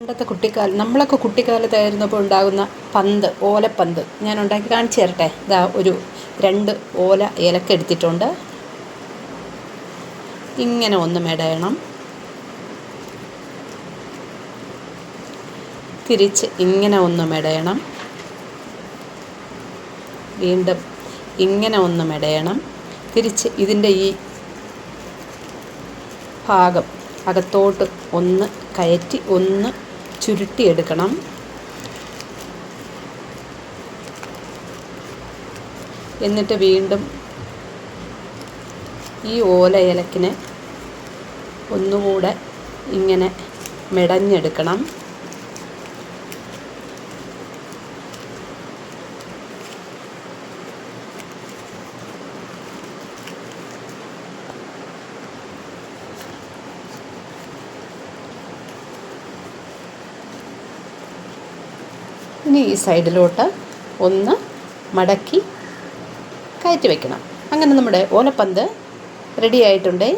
പണ്ടത്തെ കുട്ടിക്കാലം നമ്മളൊക്കെ കുട്ടിക്കാലത്തായിരുന്നപ്പോൾ ഉണ്ടാകുന്ന പന്ത് ഓലപ്പന്ത്. ഞാൻ ഉണ്ടാക്കി കാണിച്ചു തരട്ടെ. ഇതാ ഒരു രണ്ട് ഓല ഇലക്ക എടുത്തിട്ടുണ്ട്. ഇങ്ങനെ ഒന്ന് മെടയണം. തിരിച്ച് ഇങ്ങനെ ഒന്ന് മെടയണം. വീണ്ടും ഇങ്ങനെ ഒന്ന് മെടയണം. തിരിച്ച് ഇതിന്റെ ഈ ഭാഗം അകത്തോട്ട് ഒന്ന് കയറ്റി ഒന്ന് ചുരുട്ടിയെടുക്കണം. എന്നിട്ട് വീണ്ടും ഈ ഓല ഇലക്കിനെ ഒന്നുകൂടെ ഇങ്ങനെ മെടഞ്ഞെടുക്കണം. ഇനി ഈ സൈഡിലോട്ട് ഒന്ന് മടക്കി കയറ്റി വയ്ക്കണം. അങ്ങനെ നമ്മുടെ ഓലപ്പന്ത് റെഡി ആയിട്ടുണ്ടേ.